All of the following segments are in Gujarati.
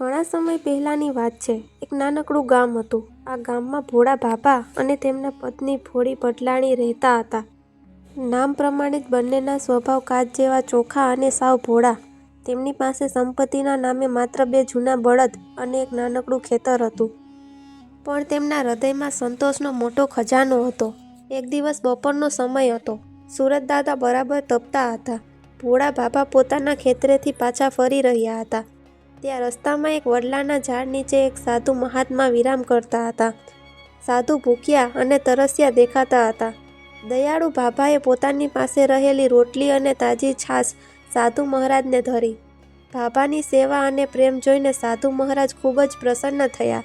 ઘણા સમય પહેલાંની વાત છે. એક નાનકડું ગામ હતું. આ ગામમાં ભોળા ભાભા અને તેમના પત્ની ભોળી પટલાણી રહેતા હતા. નામ પ્રમાણે જ બંનેના સ્વભાવ કાચ જેવા ચોખ્ખા અને સાવ ભોળા. તેમની પાસે સંપત્તિના નામે માત્ર બે જૂના બળદ અને એક નાનકડું ખેતર હતું. પણ તેમના હૃદયમાં સંતોષનો મોટો ખજાનો હતો. એક દિવસ બપોરનો સમય હતો. સુરત દાદા બરાબર તપતા હતા. ભોળા ભાભા પોતાના ખેતરેથી પાછા ફરી રહ્યા હતા. ત્યાં રસ્તામાં એક વડલાના ઝાડ નીચે એક સાધુ મહાત્મા વિરામ કરતા હતા. સાધુ ભૂખ્યા અને તરસ્યા દેખાતા હતા. દયાળુ ભાભાએ પોતાની પાસે રહેલી રોટલી અને તાજી છાશ સાધુ મહારાજને ધરી. ભાભાની સેવા અને પ્રેમ જોઈને સાધુ મહારાજ ખૂબ જ પ્રસન્ન થયા.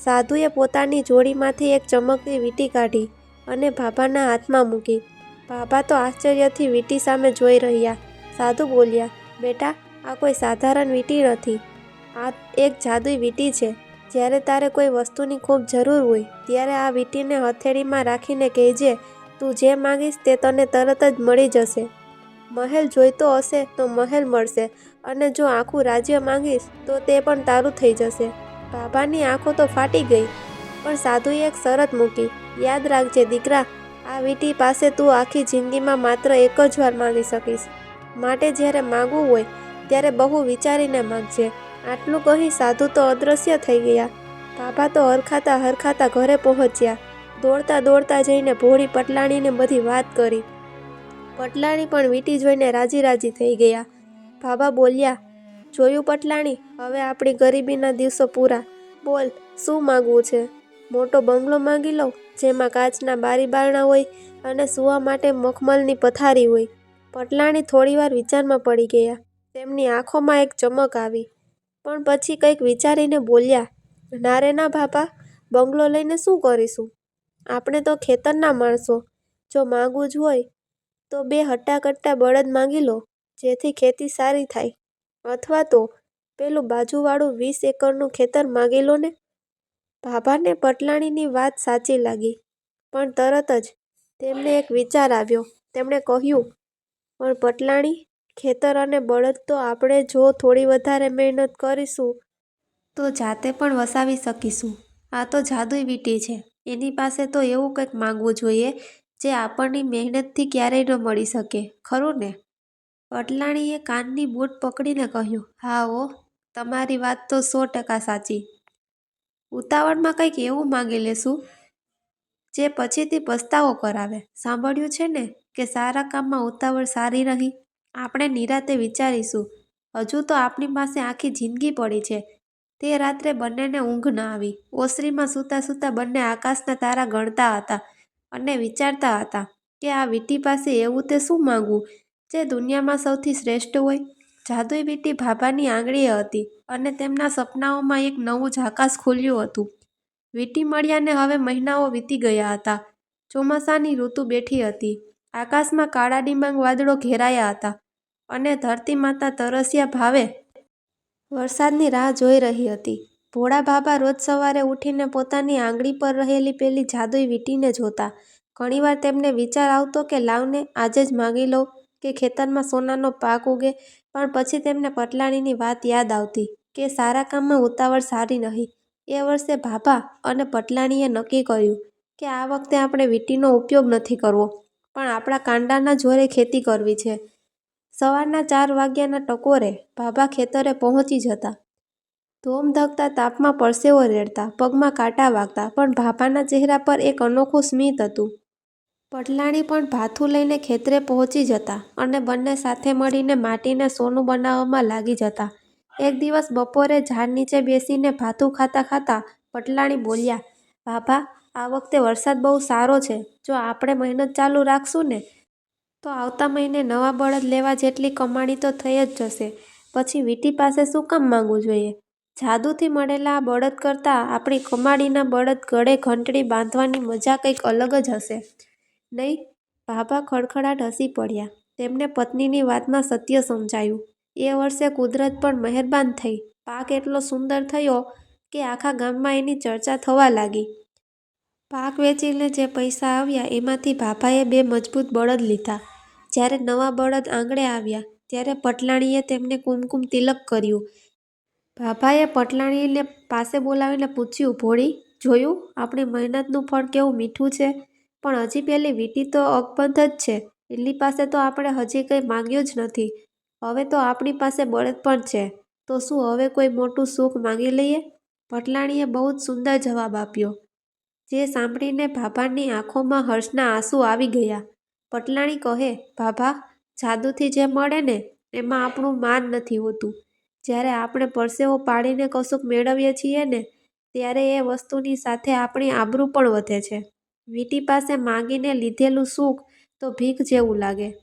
સાધુએ પોતાની જોડીમાંથી એક ચમકતી વીંટી કાઢી અને ભાભાના હાથમાં મૂકી. ભાભા તો આશ્ચર્યથી વીંટી સામે જોઈ રહ્યા. સાધુ બોલ્યા, "બેટા, આ કોઈ સાધારણ વીંટી નથી. આ એક જાદુઈ વીંટી છે. જ્યારે તારે કોઈ વસ્તુની ખૂબ જરૂર હોય ત્યારે આ વીંટીને હથેળીમાં રાખીને કહેજે, તું જે માંગીશ તે તને તરત જ મળી જશે. મહેલ જોઈતો હશે તો મહેલ મળશે અને જો આખું રાજ્ય માંગીશ તો તે પણ તારું થઈ જશે." બાબાની આંખો તો ફાટી ગઈ. પણ સાધુએ એક શરત મૂકી, "યાદ રાખજે દીકરા, આ વીંટી પાસે તું આખી જિંદગીમાં માત્ર એક જ વાર માંગી શકીશ. માટે જ્યારે માંગવું હોય ત્યારે બહુ વિચારીને માંગજે." આટલું કહી સાધુ તો અદૃશ્ય થઈ ગયા. ભાભા તો હરખાતા હરખાતા ઘરે પહોંચ્યા. દોડતા દોડતા જઈને ભોળી પટલાણીને બધી વાત કરી. પટલાણી પણ વીટી જોઈને રાજી રાજી થઈ ગયા. ભાભા બોલ્યા, "જોયું પટલાણી, હવે આપણી ગરીબીના દિવસો પૂરા. બોલ, શું માગવું છે? મોટો બંગલો માંગી લો જેમાં કાચના બારી બારણા હોય અને સૂવા માટે મખમલની પથારી હોય?" પટલાણી થોડીવાર વિચારમાં પડી ગયા. તેમની આંખોમાં એક ચમક આવી. પણ પછી કંઈક વિચારીને બોલ્યા, "ના રે ના ભાભા, બંગલો લઈને શું કરીશું? આપણે તો ખેતરના માણસો. જો માંગવું જ હોય તો બે હટ્ટા-કટ્ટા બળદ માગી લો, જેથી ખેતી સારી થાય. અથવા તો પેલું બાજુવાળું વીસ એકરનું ખેતર માંગી લો ને." ભાભાને પટલાણીની વાત સાચી લાગી. પણ તરત જ તેમને એક વિચાર આવ્યો. તેમણે કહ્યું, "પણ પટલાણી, ખેતર અને બળદ તો આપણે જો થોડી વધારે મહેનત કરીશું તો જાતે પણ વસાવી શકીશું. આ તો જાદુઈ વીટી છે. એની પાસે તો એવું કંઈક માંગવું જોઈએ જે આપણની મહેનતથી ક્યારેય ન મળી શકે, ખરું ને?" અટલાણીએ કાનની બૂટ પકડીને કહ્યું, "હા ઓ તમારી વાત તો સો ટકા સાચી. ઉતાવળમાં કંઈક એવું માંગી લેશું જે પછીથી પસ્તાવો કરાવે. સાંભળ્યું છે ને કે સારા કામમાં ઉતાવળ સારી નહીં? આપણે નિરાતે વિચારીશું. હજુ તો આપણી પાસે આખી જિંદગી પડી છે." તે રાત્રે બંનેને ઊંઘ ન આવી. ઓસરીમાં સૂતા સૂતા બંને આકાશના તારા ગણતા હતા અને વિચારતા હતા કે આ વીટી પાસે એવું તે શું માંગવું જે દુનિયામાં સૌથી શ્રેષ્ઠ હોય? જાદુઈ વીટી ભાભાની આંગળીએ હતી અને તેમના સપનાઓમાં એક નવું આકાશ ખુલ્યું હતું. વીંટી મળ્યાને હવે મહિનાઓ વીતી ગયા હતા. ચોમાસાની ઋતુ બેઠી હતી. આકાશમાં કાળા ડિબાંગ વાદળો ઘેરાયા હતા અને ધરતી માતા તરસ્યા ભાવે વરસાદની રાહ જોઈ રહી હતી. ભોળા ભાભા રોજ સવારે ઊઠીને પોતાની આંગળી પર રહેલી પેલી જાદુઈ વીંટીને જોતા. ઘણીવાર તેમને વિચાર આવતો કે લાવને, આજે જ માગી લઉં કે ખેતરમાં સોનાનો પાક ઉગે. પણ પછી તેમને પટલાણીની વાત યાદ આવતી કે સારા કામમાં ઉતાવળ સારી નહીં. એ વર્ષે ભાભા અને પટલાણીએ નક્કી કર્યું કે આ વખતે આપણે વીંટીનો ઉપયોગ નથી કરવો, પણ આપણા કાંડાના જોરે ખેતી કરવી છે. સવારના ચાર વાગ્યાના ટકોરે ભાભા ખેતરે પહોંચી જતા. ધોમધખતા તાપમાં પરસેવો રેડતા, પગમાં કાંટા વાગતા, પણ ભાભાના ચહેરા પર એક અનોખું સ્મિત હતું. પટલાણી પણ ભાથું લઈને ખેતરે પહોંચી જતા અને બંને સાથે મળીને માટીને સોનું બનાવવામાં લાગી જતા. એક દિવસ બપોરે ઝાડ નીચે બેસીને ભાથું ખાતા ખાતા પટલાણી બોલ્યા, "ભાભા, આ વખતે વરસાદ બહુ સારો છે. જો આપણે મહેનત ચાલુ રાખશું ને તો આવતા મહિને નવા બળદ લેવા જેટલી કમાણી તો થઈ જ જશે. પછી વીંટી પાસે શું કામ માંગવું જોઈએ? જાદુથી મળેલા આ બળદ કરતાં આપણી કમાડીના બળદ ગળે ઘંટડી બાંધવાની મજા કંઈક અલગ જ હશે, નહીં?" ભાભા ખડખડાટ હસી પડ્યા. તેમને પત્નીની વાતમાં સત્ય સમજાયું. એ વર્ષે કુદરત પણ મહેરબાન થઈ. પાક એટલો સુંદર થયો કે આખા ગામમાં એની ચર્ચા થવા લાગી. પાક વેચીને જે પૈસા આવ્યા, એમાંથી ભાભાએ બે મજબૂત બળદ લીધા. જ્યારે નવા બળદ આંગણે આવ્યા, ત્યારે પટલાણીએ તેમને કુમકુમ તિલક કર્યું. ભાભાએ પટલાણીને પાસે બોલાવીને પૂછ્યું, ભોળી, જોયું? આપણી મહેનતનું ફળ કેવું મીઠું છે? પણ હજી પેલી વીંટી તો અકબંધ જ છે. એટલી પાસે તો આપણે હજી કંઈ માંગ્યું જ નથી. હવે તો આપણી પાસે બળદ પણ છે. તો શું હવે કોઈ મોટું સુખ માંગી લઈએ? પટલાણીએ બહુ જ સુંદર જવાબ આપ્યો. જે સાંભળીને ભાભાની આંખોમાં હર્ષના આંસુ આવી ગયા. પટલાણી કહે, ભાભા, જાદુથી જે મળે ને, એમાં આપણું માન નથી હોતું. જ્યારે આપણે પરસેવો પાડીને કશુંક મેળવીએ છીએ ને, ત્યારે એ વસ્તુની સાથે આપણી આબરૂ પણ વધે છે. વીંટી પાસે માંગીને લીધેલું સુખ તો ભીખ જેવું લાગે.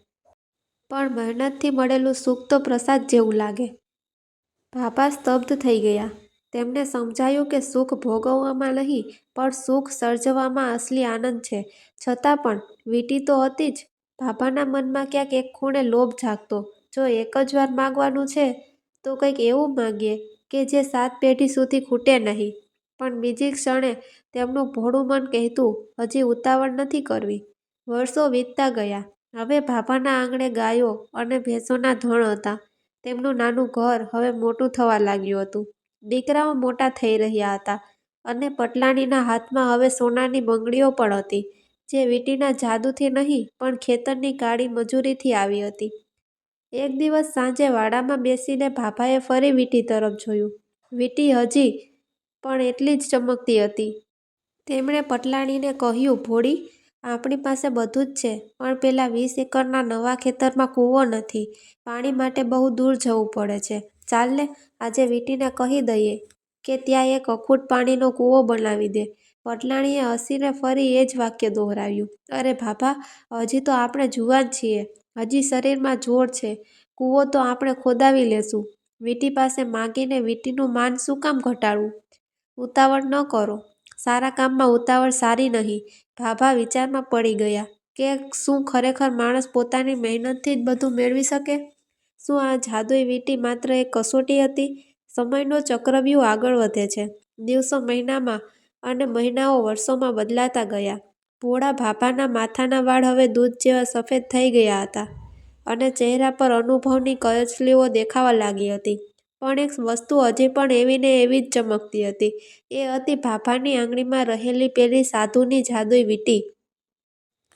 પણ મહેનતથી મળેલું સુખ તો પ્રસાદ જેવું લાગે. ભાભા સ્તબ્ધ થઈ ગયા. તેમને સમજાયું કે સુખ ભોગવવામાં નહીં, પણ સુખ સર્જવામાં અસલી આનંદ છે. છતાં પણ વીંટી તો હતી જ. ભાભાના મનમાં ક્યાંક એક ખૂણે લોભ જાગતો. જો એક જ વાર માગવાનું છે, તો કંઈક એવું માંગીએ કે જે સાત પેઢી સુધી ખૂટે નહીં. પણ બીજી ક્ષણે તેમનું ભોળું મન કહેતું, હજી ઉતાવળ નથી કરવી. વર્ષો વીતતા ગયા. હવે ભાભાના આંગણે ગાયો અને ભેંસોના ધણ હતા. તેમનું નાનું ઘર હવે મોટું થવા લાગ્યું હતું. દીકરાઓ મોટા થઈ રહ્યા હતા અને પટલાણીના હાથમાં હવે સોનાની બંગડીઓ પણ હતી, જે વીંટીના જાદુથી નહીં, પણ ખેતરની કાળી મજૂરીથી આવી હતી. એક દિવસ સાંજે વાડામાં બેસીને ભાભાએ ફરી વીટી તરફ જોયું. વીટી હજી પણ એટલી જ ચમકતી હતી. તેમણે પટલાણીને કહ્યું, ભોળી, આપણી પાસે બધું જ છે, પણ પેલા વીસ એકરના નવા ખેતરમાં કૂવો નથી. પાણી માટે બહુ દૂર જવું પડે છે. ચાલને આજે વીંટીને કહી દઈએ કે ત્યાં એક અખૂટ પાણીનો કૂવો બનાવી દે. પટલાણીએ હસીને ફરી એ જ વાક્ય દોહરાવ્યું. અરે ભાભા હજી તો આપણે જુવાન છીએ. હજી શરીરમાં જોર છે. કૂવો તો આપણે ખોદાવી લેશું. વીંટી પાસે માંગીને વીંટીનું માન શું કામ ઘટાડવું? ઉતાવળ ન કરો. સારા કામમાં ઉતાવળ સારી નહીં. ભાભા વિચારમાં પડી ગયા કે શું ખરેખર માણસ પોતાની મહેનતથી જ બધું મેળવી શકે? શું આ જાદુઈ વીંટી માત્ર એક કસોટી હતી. સમયનો ચક્રવ્યૂહ આગળ વધે છે. દિવસો મહિનામાં અને મહિનાઓ વર્ષોમાં બદલાતા ગયા. ભોળા ભાભાના માથાના વાળ હવે દૂધ જેવા સફેદ થઈ ગયા હતા અને ચહેરા પર અનુભવની કચલીઓ દેખાવા લાગી હતી. પણ એક વસ્તુ હજી પણ એવી ને એવી જ ચમકતી હતી. એ હતી ભાભાની આંગળીમાં રહેલી પેલી સાધુની જાદુઈ વીંટી.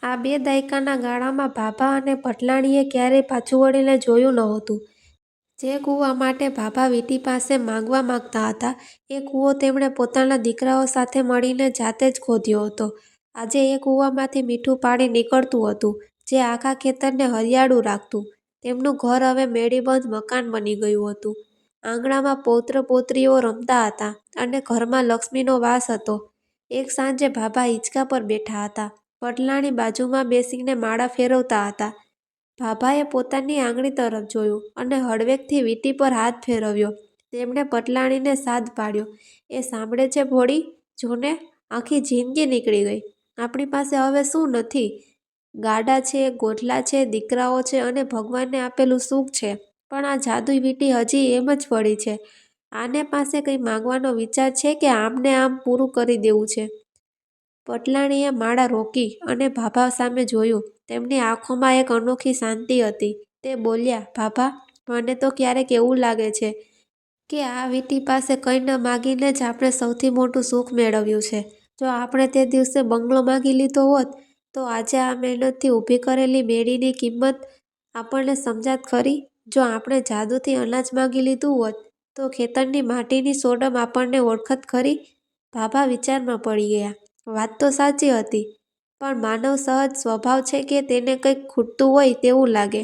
આ બે દાયકાના ગાળામાં ભાભા અને પટલાણીએ ક્યારેય પાછું વળીને જોયું નહોતું. જે કૂવા માટે ભાભા વીંટી પાસે માંગવા માંગતા હતા, એ કૂવો તેમણે પોતાના દીકરાઓ સાથે મળીને જાતે જ ખોદ્યો હતો. આજે એ કૂવામાંથી મીઠું પાણી નીકળતું હતું, જે આખા ખેતરને હરિયાળું રાખતું. તેમનું ઘર હવે મેળીબંધ મકાન બની ગયું હતું. આંગણામાં પૌત્ર પૌત્રીઓ રમતા હતા અને ઘરમાં લક્ષ્મીનો વાસ હતો. એક સાંજે ભાભા હિંચકા પર બેઠા હતા. પટલાણી બાજુમાં બેસીને માળા ફેરવતા હતા. ભાભાએ પોતાની આંગળી તરફ જોયું અને હળવેકથી વીંટી પર હાથ ફેરવ્યો. તેમણે પટલાણીને સાદ પાડ્યો. એ સાંભળે છે ભોળી? જોને, આખી જિંદગી નીકળી ગઈ. આપણી પાસે હવે શું નથી? ગાડા છે, ગોઠલા છે, દીકરાઓ છે અને ભગવાનને આપેલું સુખ છે. પણ આ જાદુઈ વીટી હજી એમ જ પડી છે. આને પાસે કંઈ માંગવાનો વિચાર છે કે આમને આમ પૂરું કરી દેવું છે? પટલાણીએ માળા રોકી અને ભાભા સામે જોયું. તેમની આંખોમાં એક અનોખી શાંતિ હતી. તે બોલ્યા, ભાભા, મને તો ક્યારેક એવું લાગે છે કે આ વીટી પાસે કંઈ ન માગીને જ આપણે સૌથી મોટું સુખ મેળવ્યું છે. જો આપણે તે દિવસે બંગલો માગી લીધો હોત, તો આજે આ મહેનતથી ઊભી કરેલી બેડીની કિંમત આપણને સમજાત ખરી. જો આપણે જાદુથી અનાજ માગી લીધું હોત, તો ખેતરની માટીની સોડમ આપણને ઓળખત ખરી. ભાભા વિચારમાં પડી ગયા. વાત તો સાચી હતી, પણ માનવ સહજ સ્વભાવ છે કે તેને કંઈક ખૂટતું હોય તેવું લાગે.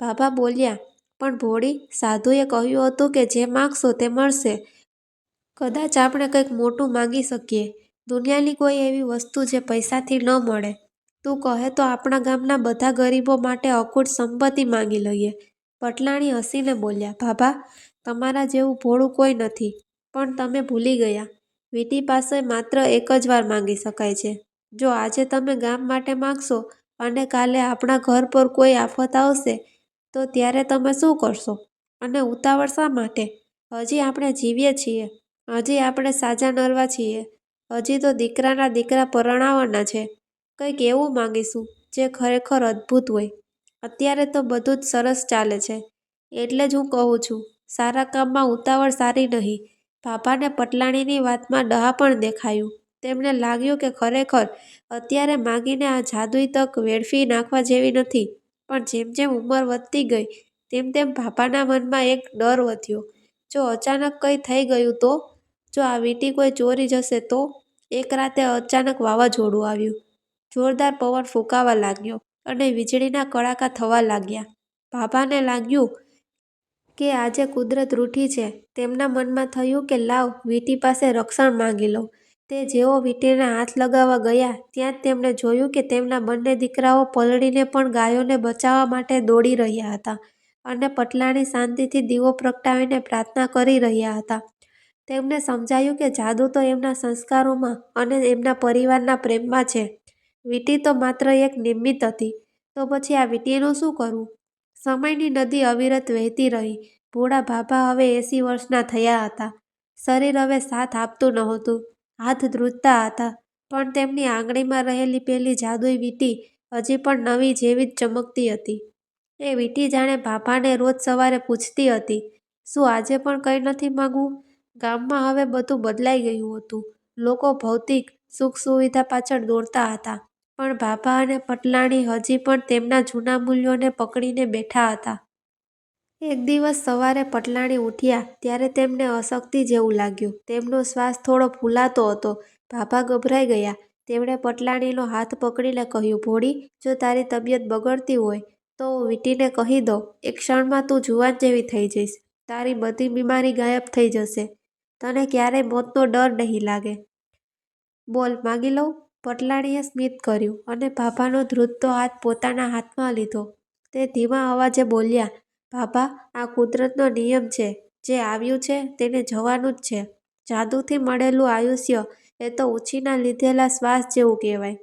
ભાભા બોલ્યા, પણ ભોળી, સાધુએ કહ્યું હતું કે જે માગશો તે મળશે. કદાચ આપણે કંઈક મોટું માંગી શકીએ. દુનિયાની કોઈ એવી વસ્તુ જે પૈસાથી ન મળે. તું કહે તો આપણા ગામના બધા ગરીબો માટે અખૂટ સંપત્તિ માંગી લઈએ. પટલાણી હસીને બોલ્યા ભાભા તમારા જેવું ભોળું કોઈ નથી, પણ તમે ભૂલી ગયા. વીંટી પાસે માત્ર એક જ વાર માંગી શકાય છે. જો આજે તમે ગામ માટે માગશો અને કાલે આપણા ઘર પર કોઈ આફત આવશે, તો ત્યારે તમે શું કરશો? અને ઉતાવળ શા માટે? હજી આપણે જીવીએ છીએ. હજી આપણે સાજા નરવા છીએ. હજી તો દીકરાના દીકરા પરણાવવાના છે. કંઈક એવું માંગીશું જે ખરેખર અદ્ભુત હોય. અત્યારે તો બધું જ સરસ ચાલે છે. એટલે જ હું કહું છું, સારા કામમાં ઉતાવળ સારી નહીં. ભાભાને પટલાણીની વાતમાં ડહાપણ દેખાયું. તેમને લાગ્યું કે ખરેખર અત્યારે માગીને આ જાદુઈ તક વેડફી નાખવા જેવી નથી. પણ જેમ જેમ ઉંમર વધતી ગઈ, તેમ તેમ ભાભાના મનમાં એક ડર વધ્યો. જો અચાનક કંઈ થઈ ગયું તો? જો આ વીંટી કોઈ ચોરી જશે તો? એક રાતે અચાનક વાવાઝોડું આવ્યું. જોરદાર પવન ફૂંકાવા લાગ્યો અને વીજળીના કડાકા થવા લાગ્યા. ભાભાને લાગ્યું કે આજે કુદરત રૂઠી છે. તેમના મનમાં થયું કે લાવ, વીંટી પાસે રક્ષણ માંગી લઉં. તે જેઓ વીંટીને હાથ લગાવવા ગયા, ત્યાં જ તેમણે જોયું કે તેમના બંને દીકરાઓ પલળીને પણ ગાયોને બચાવવા માટે દોડી રહ્યા હતા અને પટલાણી શાંતિથી દીવો પ્રગટાવીને પ્રાર્થના કરી રહ્યા હતા. તેમને સમજાયું કે જાદુ તો એમના સંસ્કારોમાં અને એમના પરિવારના પ્રેમમાં છે. વીંટી તો માત્ર એક નિમિત્ત હતી. તો પછી આ વીંટીનું શું કરવું? સમયની નદી અવિરત વહેતી રહી. ભોળા ભાભા હવે એંસી વર્ષના થયા હતા. શરીર હવે સાથ આપતું નહોતું. હાથ ધ્રુજતા હતા. પણ તેમની આંગળીમાં રહેલી પેલી જાદુઈ વીટી હજી પણ નવી જેવી જ ચમકતી હતી. એ વીટી જાણે ભાભાને રોજ સવારે પૂછતી હતી, શું આજે પણ કંઈ નથી માંગવું? ગામમાં હવે બધું બદલાઈ ગયું હતું. લોકો ભૌતિક સુખ-સુવિધા પાછળ દોડતા હતા. પણ ભાભા અને પટલાણી હજી પણ તેમના જૂના મૂલ્યોને પકડીને બેઠા હતા. એક દિવસ સવારે પટલાણી ઉઠ્યા ત્યારે તેમને અશક્તિ જેવું લાગ્યું. તેમનો શ્વાસ થોડો ફૂલાતો હતો. ભાભા ગભરાઈ ગયા. તેમણે પટલાણીનો હાથ પકડીને કહ્યું, ભોળી, જો તારી તબિયત બગડતી હોય તો હું વીંટીને કહી દઉં. એક ક્ષણમાં તું જુવાન જેવી થઈ જઈશ. તારી બધી બીમારી ગાયબ થઈ જશે. તને ક્યારેય મોતનો ડર નહીં લાગે. બોલ, માગી લઉં? પટલાણીએ સ્મિત કર્યું અને ભાભાનો ધ્રુજતો હાથ પોતાના હાથમાં લીધો. તે ધીમા અવાજે બોલ્યા, ભાભા, આ કુદરતનો નિયમ છે. જે આવ્યું છે તેને જવાનું જ છે. જાદુથી મળેલું આયુષ્ય એ તો ઉછીના લીધેલા શ્વાસ જેવું કહેવાય.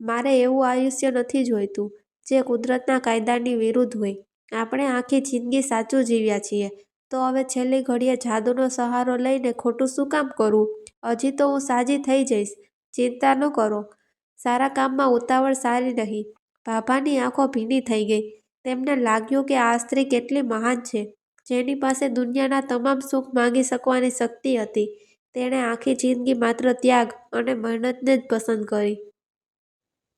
મારે એવું આયુષ્ય નથી જોઈતું, જે કુદરતના કાયદાની વિરુદ્ધ હોય. આપણે આખી જિંદગી સાચું જીવ્યા છીએ, તો હવે છેલ્લી ઘડીએ જાદુનો સહારો લઈને ખોટું શું કામ કરવું? હજી તો હું સાજી થઈ જઈશ. ચિંતા ન કરો. સારા કામમાં ઉતાવળ સારી નહીં. ભાભાની આંખો ભીની થઈ ગઈ. તેમને લાગ્યું કે આ સ્ત્રી કેટલી મહાન છે, જેની પાસે દુનિયાના તમામ સુખ માંગી શકવાની શક્તિ હતી. તેણે આખી જિંદગી માત્ર ત્યાગ અને મહેનતને જ પસંદ કરી.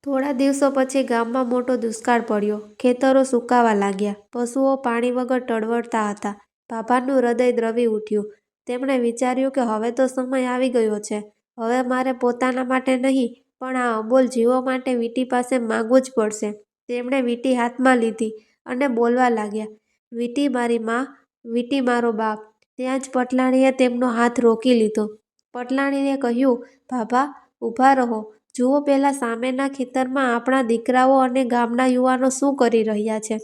થોડા દિવસો પછી ગામમાં મોટો દુષ્કાળ પડ્યો. ખેતરો સુકાવા લાગ્યા. પશુઓ પાણી વગર ટળવળતા હતા. ભાભાનું હૃદય દ્રવી ઉઠ્યું. તેમણે વિચાર્યું કે હવે તો સમય આવી ગયો છે. હવે મારે પોતાના માટે નહીં પણ આ અબોલ જીવો માટે વીંટી પાસે માંગવું જ પડશે. તેમણે વીટી હાથમાં લીધી અને બોલવા લાગ્યા, વીટી મારી મા, વીટી મારો બાપ. ત્યાં જ પટલાણીએ તેમનો હાથ રોકી લીધો. પટલાણીએ કહ્યું, ભાભા, ઊભા રહો. જુઓ પહેલાં સામેના ખેતરમાં આપણા દીકરાઓ અને ગામના યુવાનો શું કરી રહ્યા છે.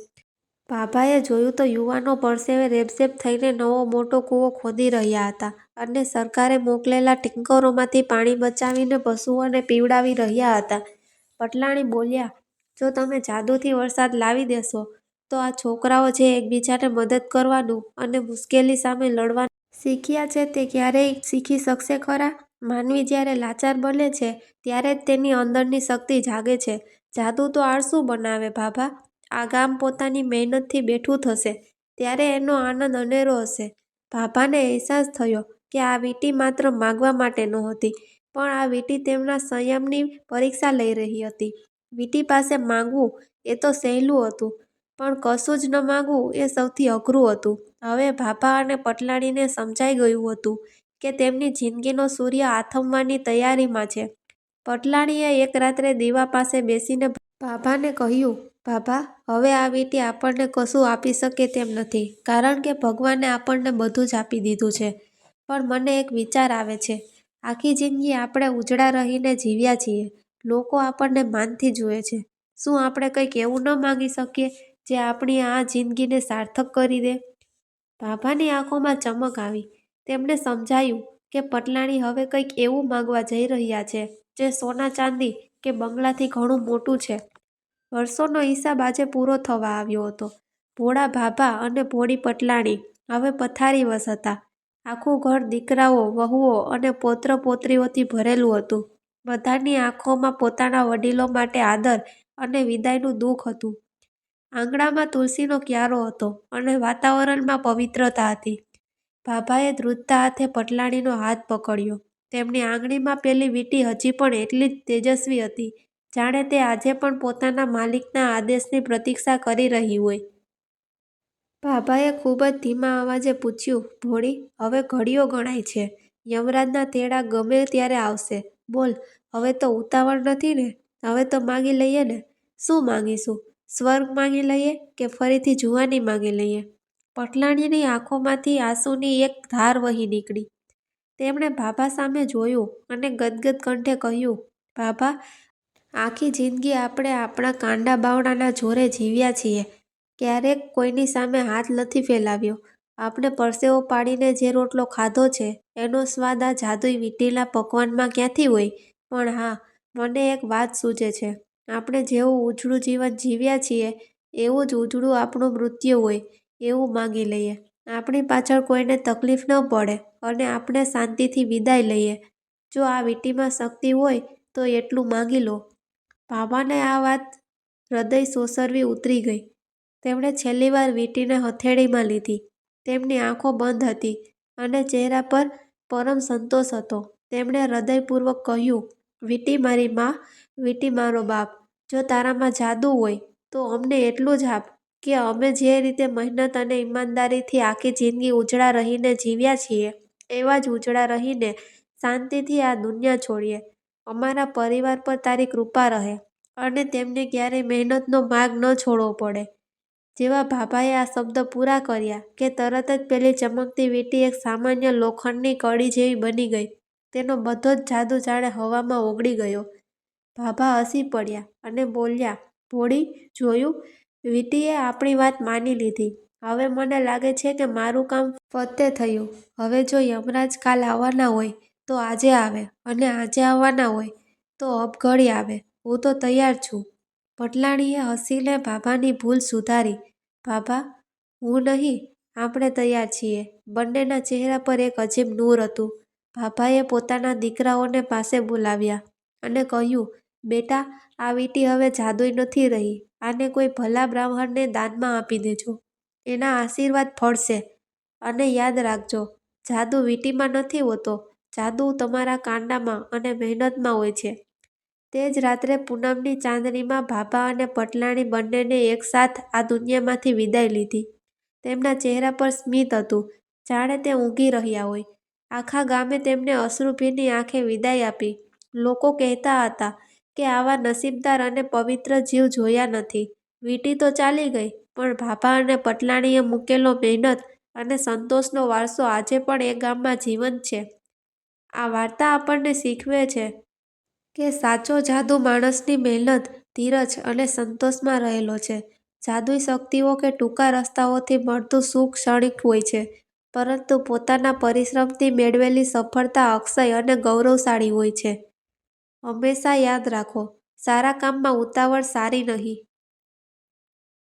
ભાભાએ જોયું તો યુવાનો પરસેવે રેબઝેબ થઈને નવો મોટો કૂવો ખોદી રહ્યા હતા અને સરકારે મોકલેલા ટેન્કરોમાંથી પાણી બચાવીને પશુઓને પીવડાવી રહ્યા હતા. પટલાણી બોલ્યા, જો તમે જાદુથી વરસાદ લાવી દેશો તો આ છોકરાઓ જે એકબીજાને મદદ કરવાનું અને મુશ્કેલી સામે લડવાનું શીખ્યા છે તે ક્યારેય શીખી શકશે ખરા? માનવી જ્યારે લાચાર બને છે ત્યારે જ તેની અંદરની શક્તિ જાગે છે. જાદુ તો આળસું બનાવે ભાભા. આ ગામ પોતાની મહેનતથી બેઠું થશે ત્યારે એનો આનંદ અનેરો હશે. ભાભાને અહેસાસ થયો કે આ વીંટી માત્ર માંગવા માટે નહોતી, પણ આ વીંટી તેમના સંયમની પરીક્ષા લઈ રહી હતી. વીંટી પાસે માંગવું એ તો સહેલું હતું, પણ કશું જ ન માંગવું એ સૌથી અઘરું હતું. હવે ભાભા અને પટલાણીને સમજાઈ ગયું હતું કે તેમની જિંદગીનો સૂર્ય આથમવાની તૈયારીમાં છે. પટલાણીએ એક રાત્રે દીવા પાસે બેસીને ભાભાને કહ્યું, ભાભા, હવે આ વીંટી આપણને કશું આપી શકે તેમ નથી, કારણ કે ભગવાને આપણને બધું જ આપી દીધું છે. પણ મને એક વિચાર આવે છે. આખી જિંદગી આપણે ઉજળા રહીને જીવ્યા છીએ. લોકો આપણને માનથી જુએ છે. શું આપણે કંઈક એવું ન માંગી શકીએ જે આપણી આ જિંદગીને સાર્થક કરી દે? ભાભાની આંખોમાં ચમક આવી. તેમને સમજાયું કે પટલાણી હવે કંઈક એવું માંગવા જઈ રહ્યા છે જે સોના-ચાંદી કે બંગલાથી ઘણું મોટું છે. વર્ષોનો હિસાબ આજે પૂરો થવા આવ્યો હતો. ભોળા ભાભા અને ભોળી પટલાણી હવે પથારીવશ હતા. આખું ઘર દીકરાઓ, વહુઓ અને પૌત્ર પોત્રીઓથી ભરેલું હતું. બધાની આંખોમાં પોતાના વડીલો માટે આદર અને વિદાયનું દુઃખ હતું. આંગણામાં તુલસીનો ક્યારો હતો અને વાતાવરણમાં પવિત્રતા હતી ભાભાએ ધ્રુજતા હાથે પટલાણીનો હાથ પકડ્યો તેમની આંગળીમાં પેલી વીંટી હજી પણ એટલી જ તેજસ્વી હતી જાણે તે આજે પણ પોતાના માલિકના આદેશની પ્રતીક્ષા કરી રહી હોય. ભાભાએ ખૂબ જ ધીમા અવાજે પૂછ્યું, ભોળી, હવે ઘડીઓ ગણાય છે. યમરાજના તેડા ગમે ત્યારે આવશે. બોલ, હવે તો ઉતાવળ નથી ને? હવે તો માગી લઈએ ને? શું માંગીશું? સ્વર્ગ માંગી લઈએ કે ફરીથી જુવાની માંગી લઈએ? પટલાણીની આંખોમાંથી આંસુની એક ધાર વહી નીકળી. તેમણે ભાભા સામે જોયું અને ગદગદ કંઠે કહ્યું ભાભા આખી જિંદગી આપણે આપણા કાંડા બાવડાના જોરે જીવ્યા છીએ. ક્યારેક કોઈની સામે હાથ નથી ફેલાવ્યો. આપણે પરસેવો પાડીને જે રોટલો ખાધો છે, એનો સ્વાદ આ જાદુઈ વીંટીના પકવાનમાં ક્યાંથી હોય? પણ હા, મને એક વાત સૂચે છે. આપણે જેવું ઉજળું જીવન જીવ્યા છીએ, એવું જ ઉજળું આપણું મૃત્યુ હોય, એવું માંગી લઈએ. આપણી પાછળ કોઈને તકલીફ ન પડે અને આપણે શાંતિથી વિદાય લઈએ. જો આ વીંટીમાં શક્તિ હોય, તો એટલું માંગી લો. ભાભાને આ વાત હૃદય સોસરવી ઉતરી ગઈ. તેમણે છેલ્લી વાર વીંટીને હથેળીમાં લીધી. તેમની આંખો બંધ હતી અને ચહેરા પર પરમ સંતોષ હતો. તેમણે હૃદયપૂર્વક કહ્યું, વીંટી મારી મા, વીંટી મારો બાપ. જો તારામાં જાદુ હોય, તો અમને એટલું જ આપ કે અમે જે રીતે મહેનત અને ઈમાનદારીથી આખી જિંદગી ઉજળા રહીને જીવ્યા છીએ, એવા જ ઉજળા રહીને શાંતિથી આ દુનિયા છોડીએ. અમારા પરિવાર પર તારી કૃપા રહે અને તેમને ક્યારેય મહેનતનો માર્ગ ન છોડવો પડે. જેવા ભાભાએ આ શબ્દ પૂરા કર્યા કે તરત જ પેલી ચમકતી વીંટી એક સામાન્ય લોખંડની કડી જેવી બની ગઈ. તેનો બધો જ જાદુ જાણે હવામાં ઓગળી ગયો. ભાભા હસી પડ્યા અને બોલ્યા, ભોળી, જોયું? વીંટીએ આપણી વાત માની લીધી. હવે મને લાગે છે કે મારું કામ ફતે થયું. હવે જો યમરાજ કાલ આવવાના હોય તો આજે આવે અને આજે આવવાના હોય તો અબઘડી આવે. હું તો તૈયાર છું. પટલાણીએ હસીને ભાભાની ભૂલ સુધારી. ભાભા હું નહીં, આપણે તૈયાર છીએ. બંનેના ચહેરા પર એક અજીબ નૂર હતું. ભાભાએ પોતાના દીકરાઓને પાસે બોલાવ્યા અને કહ્યું, બેટા, આ વીટી હવે જાદુઈ નથી રહી. આને કોઈ ભલા બ્રાહ્મણને દાનમાં આપી દેજો. એના આશીર્વાદ ફળશે. અને યાદ રાખજો, જાદુ વીટીમાં નથી હોતો. જાદુ તમારા કાંડામાં અને મહેનતમાં હોય છે. તે જ રાત્રે પૂનમની ચાંદનીમાં ભાભા અને પટલાણી બંનેને એકસાથ આ દુનિયામાંથી વિદાય લીધી. તેમના ચહેરા પર સ્મિત હતું. જાણે તે ઊંઘી રહ્યા હોય. આખા ગામે તેમને અશ્રુભીની આંખે વિદાય આપી. લોકો કહેતા હતા કે આવા નસીબદાર અને પવિત્ર જીવ જોયા નથી. વીંટી તો ચાલી ગઈ, પણ ભાભા અને પટલાણીએ મૂકેલો મહેનત અને સંતોષનો વારસો આજે પણ એ ગામમાં જીવંત છે. આ વાર્તા આપણને શીખવે છે કે સાચો જાદુ માણસની મહેનત, ધીરજ અને સંતોષમાં રહેલો છે. જાદુઈ શક્તિઓ કે ટૂંકા રસ્તાઓથી મળતું સુખ ક્ષણિક હોય છે, પરંતુ પોતાના પરિશ્રમથી મેળવેલી સફળતા અક્ષય અને ગૌરવશાળી હોય છે. હંમેશા યાદ રાખો, સારા કામમાં ઉતાવળ સારી નહીં.